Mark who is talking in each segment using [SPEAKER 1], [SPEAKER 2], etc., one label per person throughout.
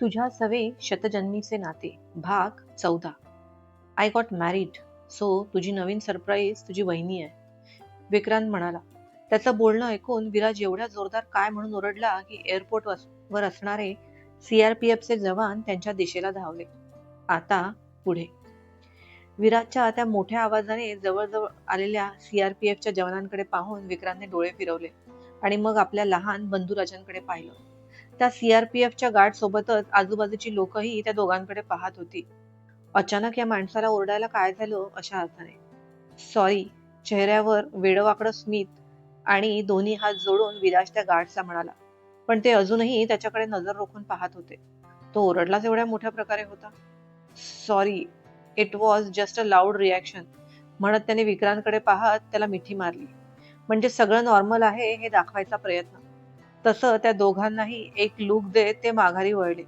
[SPEAKER 1] तुझ्या सवे शतजन्मीचे नाते भाग चौदा. आय गॉट मॅरिड सो तुझी नवीन सरप्राईज तुझी वहिनी आहे. विक्रांत म्हणाला त्याचं बोलणं ऐकून विराज एवढ्या जोरदार काय म्हणून ओरडला की एअरपोर्ट वर असणारे सीआरपीएफचे जवान त्यांच्या दिशेला धावले. आता पुढे. विराजच्या त्या मोठ्या आवाजाने जवळजवळ आलेल्या सीआरपीएफच्या जवानांकडे पाहून विक्रांतने डोळे फिरवले आणि मग आपल्या लहान बंधुराजांकडे पाहिलं. त्या सीआरपीएफच्या गार्ड सोबतच आजूबाजूची लोकही त्या दोघांकडे पाहत होती. अचानक या माणसाला ओरडायला काय झालं अशा अर्थाने? सॉरी चेहऱ्यावर वेडवाकडं स्मित आणि दोन्ही हात जोडून विराज त्या गार्डचा म्हणाला. पण ते अजूनही त्याच्याकडे नजर रोखून पाहत होते. तो ओरडलाच एवढ्या मोठ्या प्रकारे होता. Sorry it was just a loud reaction म्हणत त्याने विक्रांतकडे पाहत त्याला मिठी मारली. म्हणजे सगळं नॉर्मल आहे हे दाखवायचा प्रयत्न. तसं त्या दोघांनाही एक लूक देत ते माघारी वळले.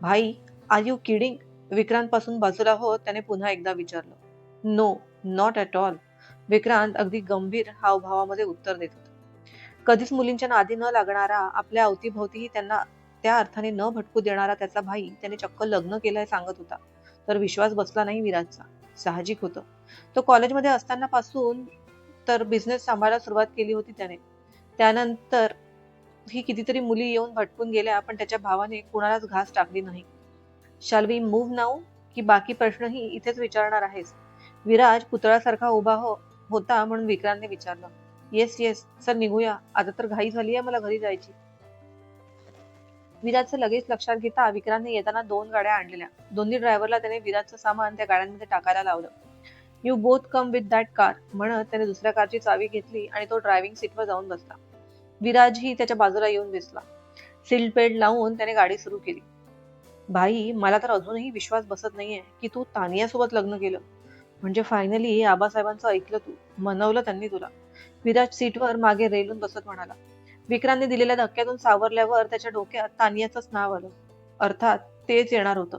[SPEAKER 1] भाई आर यू किडिंग विक्रांतपासून बाजूला होत त्याने पुन्हा एकदा विचारलं. No not at all Vikrant अगदी गंभीर हावभावामध्ये उत्तर देत होता. कधीच मुलींच्या नादी न लागणारा आपल्या अवतीभोवतीही त्यांना त्या अर्थाने न भटकू देणारा त्याचा भाई त्याने चक्क लग्न केलंय सांगत होता. तर विश्वास बसला नाही विराजचा. साहजिक होतं. तो कॉलेजमध्ये असताना पासून तर बिझनेस सांभाळायला सुरुवात केली होती त्याने. त्यानंतर ही कितीतरी मुली येऊन भटकून गेल्या पण त्याच्या भावाने कुणालाच घास टाकली नाही. शाल वी मूव्ह नाऊ की बाकी प्रश्नही इथेच विचारणार आहेस. विराज पुतळासारखा उभा हो होता म्हणून विक्रांतने विचारलं. येस येस सर निघूया. आता तर घाई झाली आहे मला घरी जायची. विराजचं लगेच लक्षात घेता विक्रांतने येताना दोन गाड्या आणलेल्या. दोन्ही ड्रायव्हरला त्याने विराजचं सामान त्या गाड्यांमध्ये टाकायला लावलं. You both come with that car म्हणत त्याने दुसऱ्या कारची चावी घेतली आणि तो ड्रायव्हिंग सीटवर जाऊन बसला. विराजही त्याच्या बाजूला येऊन दिसला. सीट पेड लावून त्याने गाडी सुरू केली. भाई मला तर अजूनही विश्वास बसत नाहीये की तू तानियासोबत लग्न केलं. म्हणजे फायनली आबासाहेबांचं ऐकलं तू मनवलं त्यांनी तुला. विराज सीटवर मागे रेलून बसत म्हणाला. विक्रांतने दिलेल्या धक्क्यातून सावरल्यावर त्याच्या डोक्यात तानियाचंच नाव आलं. अर्थात तेच येणार होतं.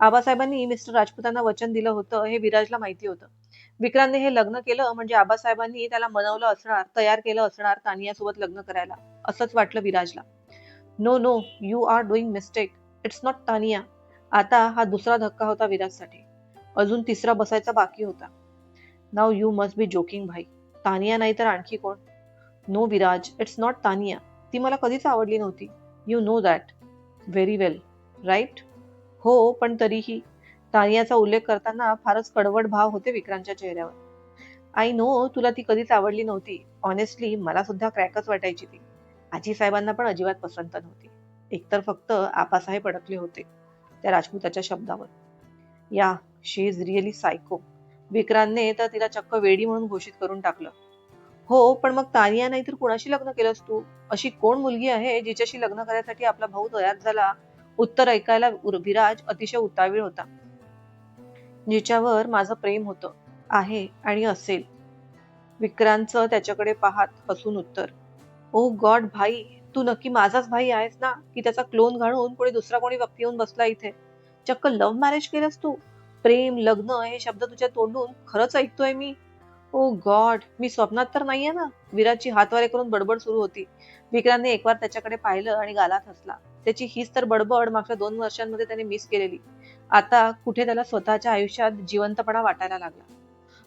[SPEAKER 1] आबासाहेबांनी मिस्टर राजपुतांना वचन दिलं होतं हे विराजला माहिती होतं. विक्रांतने हे लग्न केलं म्हणजे आबासाहेबांनी त्याला मनवलं असणार तयार केलं असणार तानियासोबत लग्न करायला. असंच वाटलं विराजला. No no you are doing mistake it's not Tania. आता हा दुसरा धक्का होता विराजसाठी. अजून तिसरा बसायचा बाकी होता. नाव यू मस्ट बी जोकिंग भाई. तानिया नाही तर आणखी कोण? No Viraj it's not Tania. ती मला कधीच आवडली नव्हती. You know that very well right हो पण तरीही. तानियाचा उल्लेख करताना फारच कडवट भाव होते विक्रांतच्या चेहऱ्यावर. आय नो तुला ती कधीच आवडली नव्हती. ऑनेस्टली मला सुद्धा क्रॅकच वाटायची ती. आजी साहेबांना पण अजिबात पसंत नव्हती. एकतर फक्त आपासाहेब अडकले होते. त्या राजपूताच्या शब्दावर. या शी इज रिअली सायको विक्रांतने तर तिला चक्क वेडी म्हणून घोषित करून टाकलं. हो पण मग तानिया नाही तर कुणाशी लग्न केलंस तू? अशी कोण मुलगी आहे जिच्याशी लग्न करायसाठी आपला भाऊ तयार झाला? उत्तर ऐकायला विराज अतिशय उतावीळ होता. जिच्यावर माझं प्रेम होतं आहे आणि असेल. विक्रांतचं त्याच्याकडे पाहत हसून उत्तर ओ गॉड भाई तू नक्की माझाच भाई आहेस ना की त्याचा क्लोन घालून कोणी दुसरा कोणी व्यक्ती येऊन बसला इथे? चक्क लव्ह मॅरेज केलंस तू? प्रेम लग्न हे शब्द तुझ्या तोंडून खरंच ऐकतोय मी. ओ गॉड मी स्वप्नात तर नाहीये ना. विराजची हातवारे करून बडबड सुरू होती. विक्रांतने एकवार त्याच्याकडे पाहिलं आणि गालात हसला. त्याची हीच तर बडबड मागच्या दोन वर्षांमध्ये त्याने मिस केलेली. आता कुठे त्याला स्वतःच्या आयुष्यात जिवंतपणा वाटायला लागला?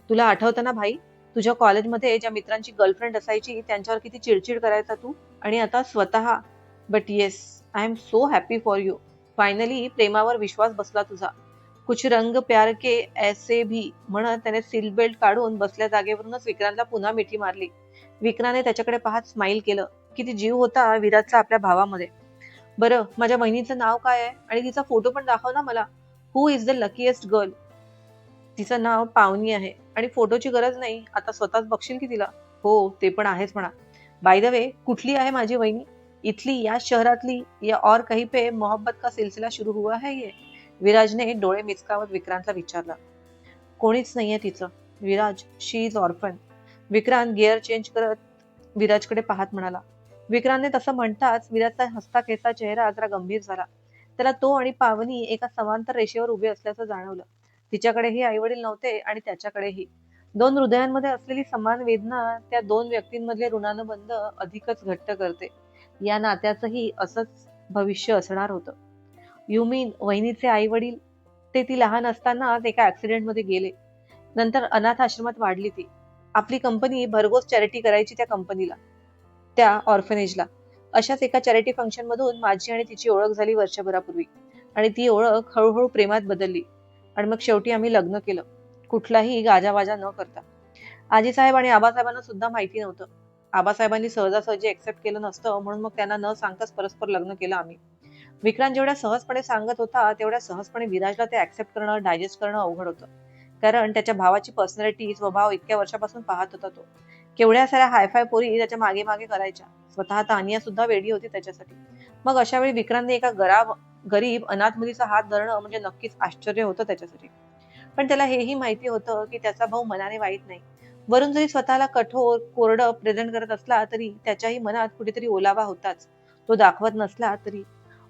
[SPEAKER 1] तुला आठवतं ना भाई तुझ्या कॉलेजमध्ये ज्या मित्रांची गर्लफ्रेंड असायची त्यांच्यावर किती चिडचिड करायचा तू? आणि आता स्वतः but yes I am so happy for you finally प्रेमावर विश्वास बसला तुझा. कुछ रंग प्यार के ऐसे भी म्हणत त्याने सील बेल्ट काढून बसल्या जागेवरूनच विक्रांतला पुन्हा मिठी मारली. विक्राने त्याच्याकडे पाहत स्माईल केलं. किती जीव होता विराजचा आपल्या भावामध्ये. बरं माझ्या बहिणीचं नाव काय आहे? आणि तिचा फोटो पण दाखव ना मला. Who is the luckiest girl तिचं नाव पावनी आहे. आणि फोटोची गरज नाही. आता स्वतःच बघशील की तिला? हो ते पण आहेच म्हणा. बाय द वे कुठली आहे माझी वहिनी? इथली या शहरातली या और काही पे मोहब्बत का सिलसिला सुरू हुआ है ये? विराजने डोळे मिचकावत विक्रांतला विचारलं. कोणीच नाहीये तिचं. Viraj she is orphan Vikrant gear change करत विराजकडे पाहत म्हणाला. विक्रांतने तसं म्हणताच विराजचा हसता खेळता चेहरा जरा गंभीर झाला. त्याला तो आणि पावनी एका समांतर रेषेवर उभे असल्याचं जाणवलं. तिच्याकडेही आई वडील नव्हते आणि त्याच्याकडेही. दोन हृदयांमध्ये असलेली समान वेदना त्या दोन व्यक्तींमधले ऋणानुबंध अधिकच घट्ट करते. या नात्याचंही असंच भविष्य असणार होतं. युमीन वहिनीचे आई वडील ते ती लहान असतानाच एका ऍक्सिडेंटमध्ये गेले. नंतर अनाथ आश्रमात वाढली ती. आपली कंपनी भरघोस चॅरिटी करायची त्या कंपनीला त्या ऑर्फनेजला अशाच एका चॅरिटी फंक्शन मधून माझी आणि तिची ओळख झाली वर्षभरापूर्वी. आणि ती ओळख हळूहळू प्रेमात बदलली. आणि मग शेवटी आम्ही लग्न केलं. कुठलाही गाजावाजा न करता. आजी साहेब आणि आबासाहेबांना सुद्धा माहिती नव्हतं. आबासाहेबांनी सहजासहजी एक्सेप्ट केलं नसतं म्हणून मग त्यांना न सांगताच परस्पर लग्न केलं आम्ही. विक्रांत जेवढ्या सहजपणे सांगत होता तेवढ्या सहजपणे विराजला ते ऍक्सेप्ट करणं डायजेस्ट करणं अवघड होतं. कारण त्याच्या भावाची पर्सनॅलिटी स्वभाव इतक्या वर्षापासून पाहत होता तो. केवढ्या साऱ्या हायफाय पोरी त्याच्यामागे मागे करायच्या. स्वतः तानिया सुद्धा वेडी होती त्याच्यासाठी. मग अशा वेळी विक्रांतने एका गराब गरीब अनाथ मुलीचा हात धरणं म्हणजे नक्कीच आश्चर्य होतं त्याच्यासाठी. पण त्याला हेही माहिती होतं की त्याचा भाऊ मनाने वाईट नाही. वरून जरी स्वतःला कठोर कोरडं प्रेझेंट करत असला तरी त्याच्याही मनात कुठेतरी ओलावा होताच. तो दाखवत नसला तरी.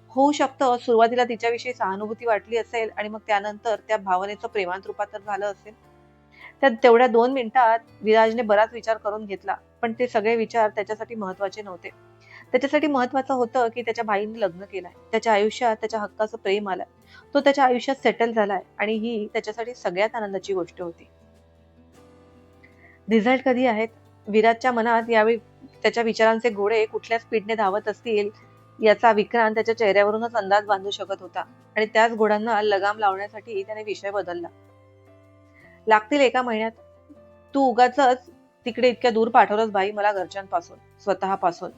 [SPEAKER 1] होऊ शकतं सुरुवातीला तिच्याविषयी सहानुभूती वाटली असेल आणि मग त्यानंतर त्या भावनेचं प्रेमांत रूपांतर झालं असेल. त्या तेवढ्या दोन मिनिटात विराजने बराच विचार करून घेतला पण ते सगळे विचार त्याच्यासाठी महत्त्वाचे नव्हते. त्याच्यासाठी महत्वाचं होतं की त्याच्या भाईने लग्न केलंय. त्याच्या आयुष्यात त्याच्या हक्काचं प्रेम आलंय. तो त्याच्या आयुष्यात सेटल झालाय आणि ही त्याच्यासाठी सगळ्यात आनंदाची गोष्ट होती. रिझल्ट कधी आहेत? विराजच्या मनात यावेळी त्याच्या विचारांचे घोडे कुठल्या स्पीडने धावत असतील याचा विक्रांत त्याच्या चेहऱ्यावरूनच अंदाज बांधू शकत होता. आणि त्याच घोड्यांना लगाम लावण्यासाठी त्याने विषय बदलला. लागतील एका महिन्यात. तू उगाच तिकडे इतक्या दूर पाठवलंस बाई मला घरच्यांपासून स्वतःपासून.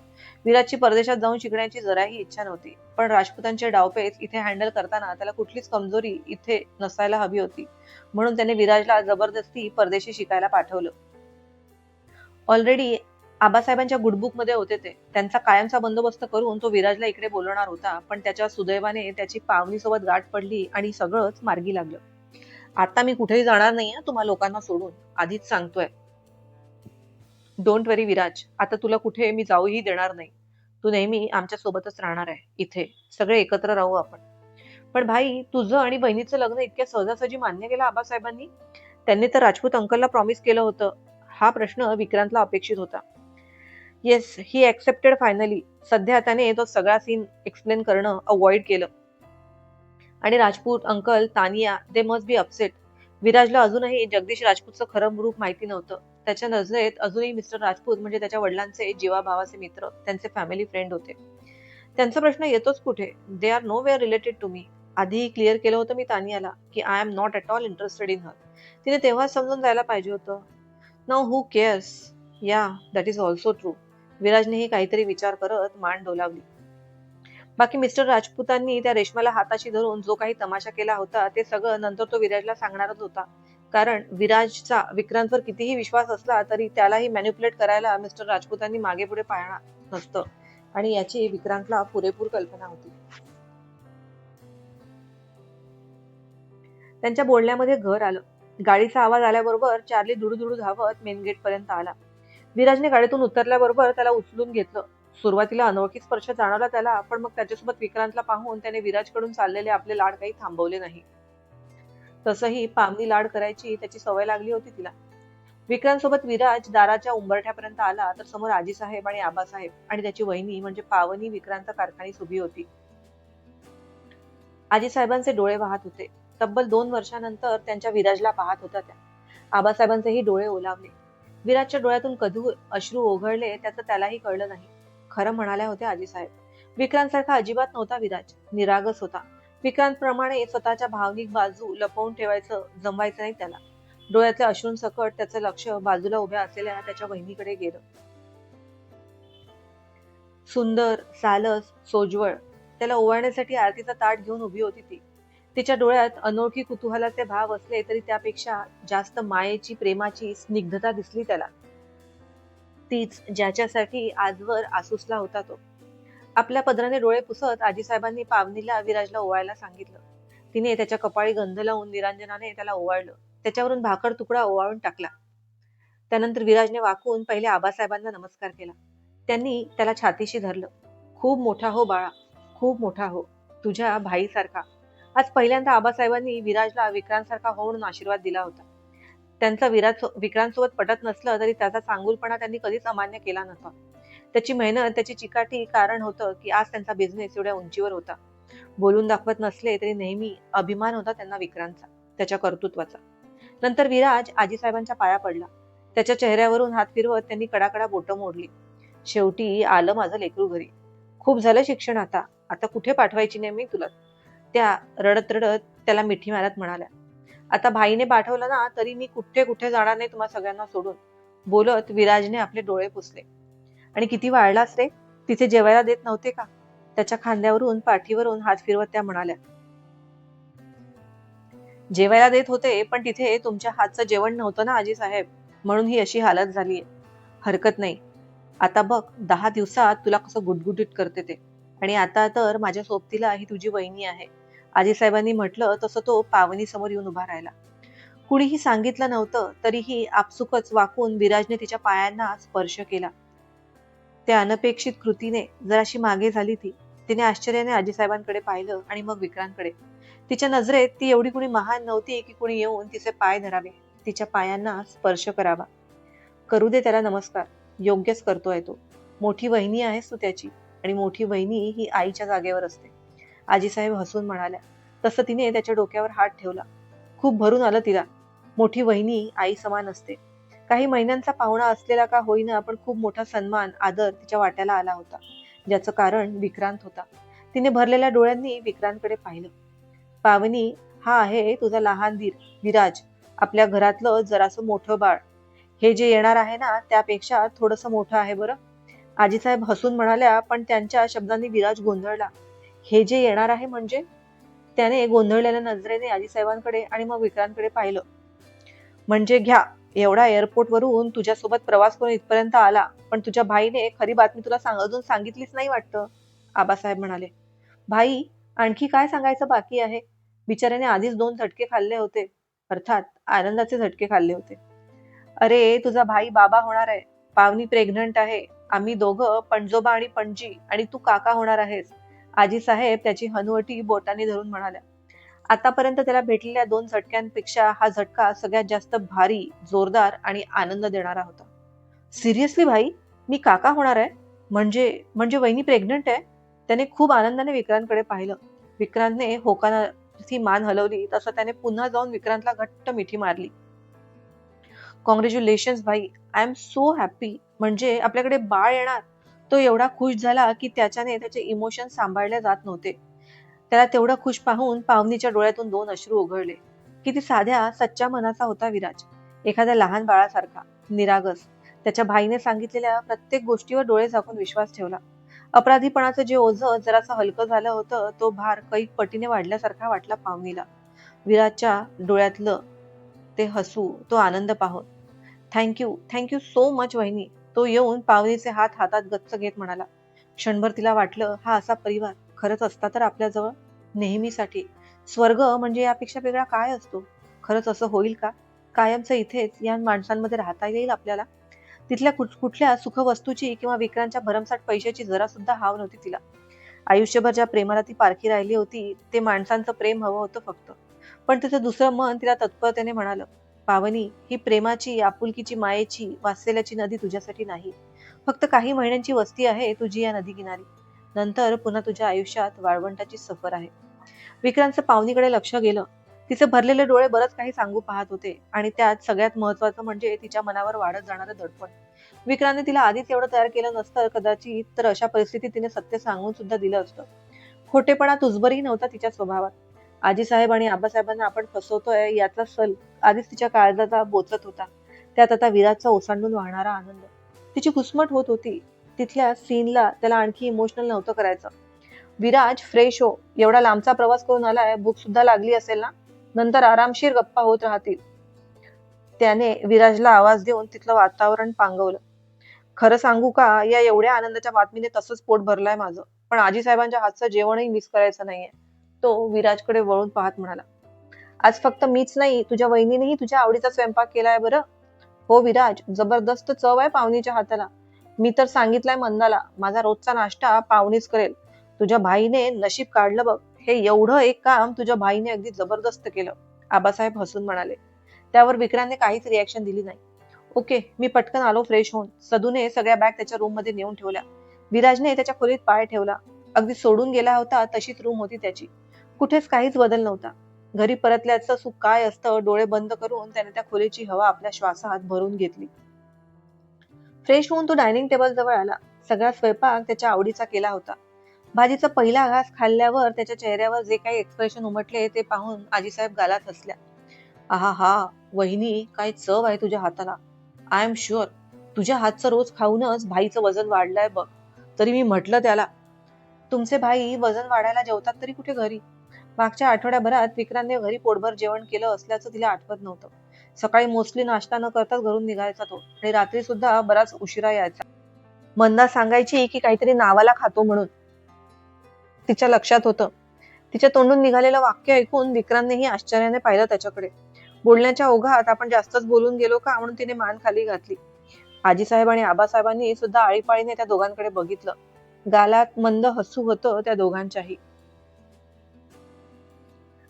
[SPEAKER 1] विराजची परदेशात जाऊन शिकण्याची जराही इच्छा नव्हती. पण राजपूतांचे डावपेच इथे हँडल करताना त्याला कुठलीच कमजोरी इथे नसायला हवी होती. म्हणून त्याने विराजला जबरदस्ती परदेशी शिकायला पाठवलं. ऑलरेडी आबासाहेबांच्या गुडबुकमध्ये होते ते. त्यांचा कायमचा बंदोबस्त करून तो विराजला इकडे बोलवणार होता पण त्याच्या सुदैवाने त्याची पावनी सोबत गाठ पडली आणि सगळंच मार्गी लागलं. आता मी कुठेही जाणार नाही तुम्हा लोकांना सोडून. आधीच सांगतोय. Don't worry Viraj. आता तुला कुठे मी जाऊही देणार नाही. तू नेहमी आमच्या सोबतच राहणार आहे इथे. सगळे एकत्र राहू आपण. पण भाई तुझं आणि बहिणीचं लग्न इतक्या सहजासहजी मान्य केलं आबासाहेबांनी? त्यांनी तर राजपूत अंकलला प्रॉमिस केलं होतं. हा प्रश्न विक्रांतला अपेक्षित होता. येस ही ऍक्सेप्टेड फायनली सध्या त्याने तो सगळा सीन एक्सप्लेन करणं अवॉइड केलं. आणि Rajput uncle Tania they must be upset विराजला अजूनही जगदीश राजपूतचं खरं रूप माहिती नव्हतं. त्याच्या नजरेत अजूनही मिस्टर राजपूत म्हणजे त्याच्या वडिलांचे जीवाभावाचे मित्र त्यांचे फॅमिली फ्रेंड होते. त्यांचा प्रश्न येतोच कुठे? They are nowhere related to me आधी क्लिअर केलं होतं मी तानियाला की I am not at all interested in her तिने तेव्हाच समजून जायला पाहिजे होतं. नाव who cares yeah that is also true विराजनेही काहीतरी विचार करत मान डोलावली. बाकी मिस्टर राजपूतांनी त्या रेशमाला हाताशी धरून जो काही तमाशा केला होता ते सगळं नंतर तो विराजला सांगणारच होता. कारण विराजचा विक्रांतवर कितीही विश्वास असला तरी त्यालाही मॅन्युप्युलेट करायला मिस्टर राजपूतांनी मागे पुढे पाहणार नसतं. आणि याची विक्रांतला पुरेपूर कल्पना होती. त्यांच्या बोलण्यामध्ये घर आलं. गाडीचा आवाज आल्याबरोबर चार्ली दुडू धावत मेन गेट पर्यंत आला. विराजने गाडीतून उतरल्याबरोबर त्याला उचलून घेतलं. सुरुवातीला अनोळखी स्पर्श जाणवला त्याला. पण मग त्याच्यासोबत विक्रांतला पाहून त्याने विराजकडून चाललेले आपले लाड काही थांबवले नाही. तसंही पामनी लाड करायची त्याची सवय लागली होती तिला. विक्रांत सोबत विराज दाराच्या उंबरठ्यापर्यंत आला तर समोर आजी साहेब आणि आबासाहेब आणि त्याची वहिनी म्हणजे पावनी विक्रांत कारखानीस उभी होती. आजी साहेबांचे डोळे वाहत होते. तब्बल दोन वर्षानंतर त्यांच्या विराजला पाहत होत्या त्या. आबासाहेबांचेही डोळे ओलावले विराजच्या डोळ्यातून कधू अश्रू ओघळले त्याचं त्यालाही कळलं नाही. खरं म्हणाल्या होत्या आजीसाहेब विक्रांतसारखा अजिबात नव्हता विराज. निरागस होता. विक्रांतप्रमाणे स्वतःच्या भावनिक बाजू लपवून ठेवायचं जमवायचं नाही त्याला. डोळ्यातल्या अश्रूंसकट त्याचं लक्ष बाजूला उभ्या असलेल्या त्याच्या बहिणीकडे गेलं. सुंदर सालस सोजवळ. त्याला ओवाळण्यासाठी आरतीचा ताट घेऊन उभी होती ती. तिच्या डोळ्यात अनोळखी कुतूहलाचे भाव असले तरी त्यापेक्षा जास्त मायेची प्रेमाची स्निग्धता दिसली त्याला. तीच ज्याच्यासाठी आजवर आसूसला होता तो. आपल्या पदराने डोळे पुसत आजीसाहेबांनी पावनीला विराजला ओवाळायला सांगितलं. तिने त्याच्या कपाळी गंध लावून निरांजनाने त्याला ओवाळलं. त्याच्यावरून भाकर तुकडा ओवाळून टाकला. त्यानंतर विराजने वाकून पहिले आबासाहेबांना नमस्कार केला. त्यांनी त्याला छातीशी धरलं. खूप मोठा हो बाळा खूप मोठा हो तुझ्या भाईसारखा. आज पहिल्यांदा आबासाहेबांनी विराजला विक्रांतसारखा हो म्हणून आशीर्वाद दिला होता. त्यांचा विराट विक्रांतसोबत पटत नसलं तरी त्याचा चांगुलपणा त्यांनी कधीच अमान्य केला नव्हता. त्याची मेहनत त्याची चिकाटी कारण होतं की आज त्यांचा बिझनेस एवढ्या उंचीवर होता. बोलून दाखवत नसले तरी नेहमी अभिमान होता त्यांना विक्रांतचा त्याच्या कर्तृत्वाचा. नंतर विराज आजीसाहेबांच्या पाया पडला. त्याच्या चेहऱ्यावरून हात फिरवत त्यांनी कडाकडा बोटं मोडली. शेवटी आलं माझं लेकरू घरी. खूप झालं शिक्षण आता. आता कुठे पाठवायची नाही मी तुला? त्या रडत रडत त्याला मिठी मारत म्हणाल्या. आता भाईने पाठवलं ना तरी मी कुठे कुठे जाणार नाही तुम्हा सगळ्यांना सोडून. बोलत विराजने आपले डोळे पुसले. आणि किती वाळलास रे? तिथे जेवायला देत नव्हते का? त्याच्या खांद्यावरून पाठीवरून हात फिरवत त्या म्हणाल्या. जेवायला देत होते पण तिथे तुमच्या हातचं जेवण नव्हतं ना आजी साहेब? म्हणून ही अशी हालत झालीये. हरकत नाही. आता बघ दहा दिवसात तुला कसं गुटगुटीत करते ते. आणि आता तर माझ्या सोबतीला ही तुझी वहिनी आहे. आजीसाहेबांनी म्हटलं तसं तो पावनी समोर येऊन उभा राहिला. कुणीही सांगितलं नव्हतं तरीही आपसुकच वाकून विराजने तिच्या पायांना स्पर्श केला. त्या अनपेक्षित कृतीने जराशी मागे झाली ती. तिने आश्चर्याने आजीसाहेबांकडे पाहिलं आणि मग विक्रांतकडे. तिच्या नजरेत ती एवढी कुणी महान नव्हती की कुणी येऊन तिचे पाय धरावे. तिच्या पायांना स्पर्श करावा. करू दे त्याला नमस्कार. योग्यच करतोय तो. मोठी वहिनी आहेस तू त्याची. आणि मोठी वहिनी ही आईच्या जागेवर असते. आजीसाहेब हसून म्हणाल्या तसं तिने त्याच्या डोक्यावर हात ठेवला. खूप भरून आलं तिला. मोठी वहिनी आई समान असते. काही महिन्यांचा पाहुणा असलेला का होईना पण खूप मोठा सन्मान आदर तिच्या वाट्याला आला होता ज्याचं कारण विक्रांत होता. तिने भरलेल्या डोळ्यांनी विक्रांतकडे पाहिलं. पावनी हा आहे तुझा लहान धीर विराज. आपल्या घरातलं जरासं मोठं बाळ. हे जे येणार आहे ना त्यापेक्षा थोडस मोठं आहे बरं. आजीसाहेब हसून म्हणाल्या पण त्यांच्या शब्दांनी विराज गोंधळला. हे जे येणार आहे म्हणजे त्याने गोंधळलेल्या नजरेने आजीसाहेबांकडे आणि मग विक्रांतकडे पाहिलं. म्हणजे घ्या एवढा एअरपोर्ट वरून तुझ्यासोबत प्रवास करून इथपर्यंत आला पण तुझ्या भाईने खरी बातमी तुला सांग अजून सांगितलीच नाही वाटतं आबासाहेब म्हणाले. भाई आणखी काय सांगायचं बाकी आहे? बिचाऱ्याने आधीच दोन झटके खाल्ले होते. अर्थात आनंदाचे झटके खाल्ले होते. अरे तुझा भाई बाबा होणार आहे. पावनी प्रेग्नंट आहे. आम्ही दोघं पणजोबा आणि पणजी आणि तू काका होणार आहेस. आजी साहेब त्याची हनुवटी बोटाने धरून म्हणाल्या आतापर्यंत त्याला भेटलेल्या दोन झटक्यांपेक्षा हा झटका सगळ्यात जास्त भारी जोरदार आणि आनंद देणारा होता. सिरियसली भाई मी काका होणार आहे. म्हणजे म्हणजे वहिनी प्रेग्नंट आहे. त्याने खूप आनंदाने विक्रांतकडे पाहिलं. विक्रांतने होकारार्थी मान हलवली तसं त्याने पुन्हा जाऊन विक्रांतला घट्ट मिठी मारली. कॉंग्रॅच्युलेशन भाई आय एम सो हॅपी म्हणजे आपल्याकडे बाळ येणार. तो एवढा खुश झाला की त्याच्याने त्याचे इमोशन सांभाळले जात नव्हते. त्याला तेवढं खुश पाहून पावनीच्या डोळ्यातून दोन अश्रू उघडले किती साध्या सच्च्या मनाचा होता विराज. एखाद्या लहान बाळासारखा निरागस त्याच्या भाईने सांगितलेल्या प्रत्येक गोष्टीवर डोळे झाकून विश्वास ठेवला. अपराधीपणाचं जे ओझं जरासं हलकं झालं होतं तो भार कैक पटीने वाढल्यासारखा वाटला पावनीला. विराजच्या डोळ्यातलं ते हसू तो आनंद पाहून थँक्यू थँक्यू सो मच वहिनी. तो येऊन पावनीचे हात हातात गच्च घेत म्हणाला क्षणभर तिला वाटलं हा असा परिवार खरंच असता तर आपल्याजवळ नेहमीसाठी. स्वर्ग म्हणजे यापेक्षा वेगळा काय असतो? खरंच असं होईल का? कायमचं इथेच या माणसांमध्ये राहता येईल आपल्याला? तिथल्या कुठ- कुठल्या सुखवस्तूची किंवा विक्रांच्या भरमसाठ पैशाची जरा सुद्धा हाव नव्हती तिला. आयुष्यभर ज्या प्रेमाला ती पारखी राहिली होती ते माणसांचं प्रेम हवं होतं फक्त. पण तिचं दुसरं मन तिला तत्परतेने म्हणालं पावनी ही प्रेमाची आपुलकीची मायेची वात्सल्याची नदी तुझ्यासाठी नाही. फक्त काही महिन्यांची वस्ती आहे तुझी या नदी किनारी. नंतर पुन्हा तुझ्या आयुष्यात वाळवंटाची सफर आहे. विक्रांतचं पावनीकडे लक्ष गेलं. तिचे भरलेले डोळे बरंच काही सांगू पाहत होते आणि त्यात सगळ्यात महत्वाचं म्हणजे तिच्या मनावर वाढत जाणारं दडपण. विक्रांतने तिला आधीच एवढं तयार केलं नसतं कदाचित तर अशा परिस्थितीत तिने सत्य सांगून सुद्धा दिलं असतं. खोटेपणा तुजबरही नव्हता तिच्या स्वभावात. आजी साहेब आणि आबासाहेबांना आपण फसवतोय याचा सल आधीच तिच्या काळजाचा बोचत होता. त्यात आता विराजचा ओसांडून वाहणारा आनंद. तिची घुसमट होत होती. तिथल्या सीनला त्याला आणखी इमोशनल नव्हतं करायचं. विराज फ्रेश हो. एवढा लांबचा प्रवास करून आलाय भूक सुद्धा लागली असेल ना? नंतर आरामशीर गप्पा होत राहतील. त्याने विराजला आवाज देऊन तिथलं वातावरण पांगवलं. खरं सांगू का या एवढ्या आनंदाच्या बातमीने तसंच पोट भरलाय माझं. पण आजी साहेबांच्या हातचं जेवणही मिस करायचं नाहीये. तो विराजकडे वळून पाहत म्हणाला आज फक्त मीच नाही तुझ्या वहिनीनेही तुझ्या आवडीचा स्वयंपाक केलाय बरं. हो विराज जबरदस्त चव आहे पाहुणीच्या हाताला. मी तर सांगितलंय मंदाला माझा रोजचा नाश्ता पाहुणीच करेल. तुझ्या भाईने नशीब काढलं बघ हे एवढं एक काम तुझ्या भाईने अगदी जबरदस्त केलं. आबासाहेब हसून म्हणाले त्यावर विक्रांतने काहीच रिॲक्शन दिली नाही. ओके मी पटकन आलो फ्रेश होऊन. सदूने सगळ्या बॅग त्याच्या रूममध्ये नेऊन ठेवल्या. विराजने त्याच्या खोलीत पाय ठेवला. अगदी सोडून गेला होता तशीच रूम होती त्याची. कुठेच काहीच बदल नव्हता. घरी परतल्याचं सुख काय असतं डोळे बंद करून त्याने त्या खोलीची हवा आपल्या श्वासात भरून घेतली. फ्रेश होऊन तो डायनिंग टेबल जवळ आला. सगळा स्वयंपाक त्याच्या आवडीचा केला होता. भाजीचा पहिला घास खाल्ल्यावर त्याच्या चेहऱ्यावर जे काही एक्सप्रेशन उमटले ते पाहून आजीसाहेब गालात हसल्या. आहा हा वहिनी काय चव आहे तुझ्या हाताला. आय एम शुअर तुझ्या हातचं रोज खाऊनच भाईचं वजन वाढलंय बघ. तरी मी म्हटलं त्याला तुमचे भाई वजन वाढायला जेवतात तरी कुठे घरी? मागच्या आठवड्याभरात विक्रांतने घरी पोटभर जेवण केलं असल्याचं तिला आठवत नव्हतं. सकाळी मोस्टली नाश्ता न करताच घरून निघायचा तो आणि रात्री सुद्धा बराच उशिरा यायचा. मंदा सांगायची की काहीतरी नावाला खातो म्हणून. तिच्या लक्षात होतं. तिच्या तोंडून निघालेलं वाक्य ऐकून विक्रांतनेही आश्चर्याने पाहिलं त्याच्याकडे. बोलण्याच्या ओघात आपण जास्तच बोलून गेलो का म्हणून तिने मान खाली घातली. आजीसाहेब आणि आबासाहेबांनी सुद्धा आळीपाळीने त्या दोघांकडे बघितलं. गालात मंद हसू होतं त्या दोघांच्याही.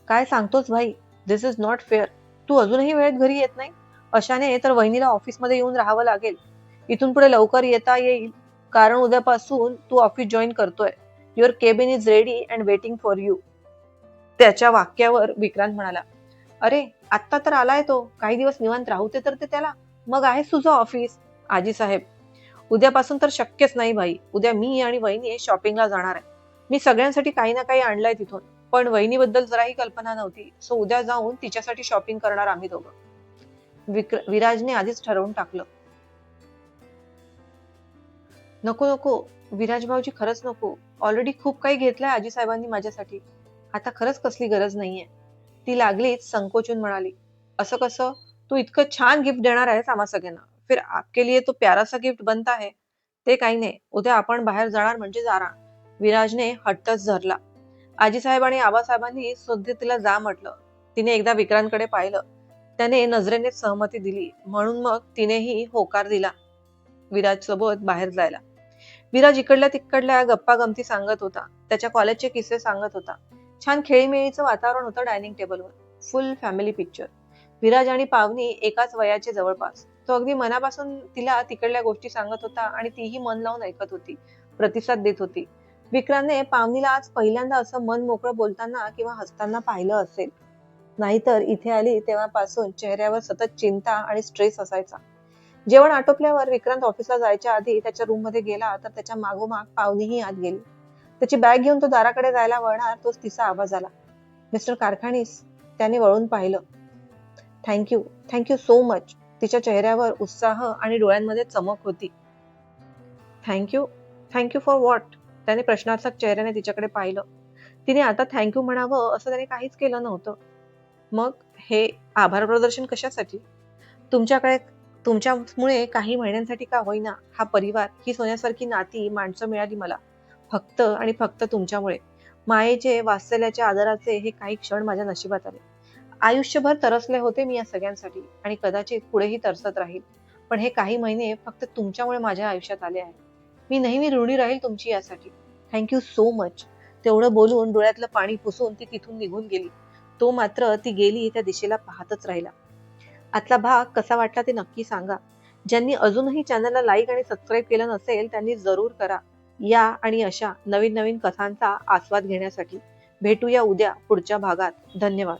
[SPEAKER 1] काय सांगतोस भाई? दिस इज नॉट फेअर तू अजूनही वेळेत घरी येत नाही? अशाने तर वहिनीला ऑफिसमध्ये येऊन राहावं लागेल. इथून पुढे लवकर येता येईल. कारण उद्यापासून तू ऑफिस जॉईन करतोय. Your cabin is ready and waiting for you त्याच्या वाक्यावर विक्रांत म्हणाला अरे आत्ता तर आलाय तो. काही दिवस निवांत राहू ते तर ते त्याला. मग आहे तुझं ऑफिस आजी साहेब उद्यापासून तर शक्यच नाही भाई. उद्या मी आणि वहिनी शॉपिंगला जाणार आहे. मी सगळ्यांसाठी काही ना काही आणलंय तिथून. पण वहिनीबद्दल जराही कल्पना नव्हती. सो उद्या जाऊन तिच्यासाठी शॉपिंग करणार आम्ही दोघं. विक्र विराजने आधीच ठरवून टाकलं. नको नको. विराज भाऊजी खरंच नको. ऑलरेडी खूप काही घेतलंय आजी साहेबांनी माझ्यासाठी. आता खरंच कसली गरज नाहीये. ती लागलीच संकोचून म्हणाली. असं कसं? तू इतकं छान गिफ्ट देणार आहेस आम्हा सगळ्यांना. फिर आपके लिए तो प्यारासा गिफ्ट बनता है. ते काही नाही. उद्या आपण बाहेर जाणार म्हणजे जाणार. विराजने हट्टच धरला. आजीसाहेब आणि आबासाहेबांनी सुद्धा तिला जा म्हटलं. तिने एकदा विक्रांतकडे पाहिलं. त्याने नजरेने सहमती दिली. म्हणून मग तिनेही होकार दिला. विराज सोबत बाहेर जायला. विराज इकडल्या तिकडल्या गप्पा गमती सांगत होता. त्याच्या कॉलेजचे किस्से सांगत होता. छान खेळीमेळीचं वातावरण होतं डायनिंग टेबलवर. फुल फॅमिली पिक्चर. विराज आणि पावनी एकाच वयाचे जवळपास. तो अगदी मनापासून तिला तिकडल्या गोष्टी सांगत होता आणि तीही मन लावून ऐकत होती. प्रतिसाद देत होती. विक्रांतने पावनीला आज पहिल्यांदा असं मन मोकळं बोलताना किंवा हसताना पाहिलं असेल. नाहीतर इथे आली तेव्हापासून चेहऱ्यावर सतत चिंता आणि स्ट्रेस असायचा. जेवण आटोपल्यावर विक्रांत ऑफिसला जायच्या आधी त्याच्या रूममध्ये गेला तर त्याच्या मागोमाग पावनीही आत गेली. त्याची बॅग घेऊन तो दाराकडे जायला वळणार तोच तिचा आवाज आला. मिस्टर कारखानीस त्याने वळून पाहिलं. थँक्यू थँक्यू सो मच तिच्या चेहऱ्यावर उत्साह आणि डोळ्यांमध्ये चमक होती. थँक्यू थँक्यू फॉर व्हॉट त्याने प्रश्नार्थक चेहऱ्याने तिच्याकडे पाहिलं. तिने आता थँक्यू म्हणावं असं त्याने काहीच केलं नव्हतं. मग हे आभार प्रदर्शन कशासाठी? तुमच्याकडे तुमच्यामुळे काही महिन्यांसाठी का होईना हा परिवार ही सोन्यासारखी नाती माणसं मिळाली मला. फक्त आणि फक्त तुमच्यामुळे. मायेचे वात्सल्याच्या आदराचे हे काही क्षण माझ्या नशिबात आले. आयुष्यभर तरसले होते मी या सगळ्यांसाठी आणि कदाचित पुढेही तरसत राहील. पण हे काही महिने फक्त तुमच्यामुळे माझ्या आयुष्यात आले आहे मी नेहमी ऋणी राहील तुमची यासाठी. थँक्यू सो मच तेवढं बोलून डोळ्यातलं पाणी पुसून ती तिथून निघून गेली. तो मात्र ती गेली त्या दिशेला पाहतच राहिला. आतला भाग कसा वाटला ते नक्की सांगा. ज्यांनी अजूनही चॅनलला लाईक आणि सबस्क्राईब केलं नसेल त्यांनी जरूर करा. या आणि अशा नवीन नवीन कथांचा आस्वाद घेण्यासाठी. भेटूया उद्या पुढच्या भागात. धन्यवाद.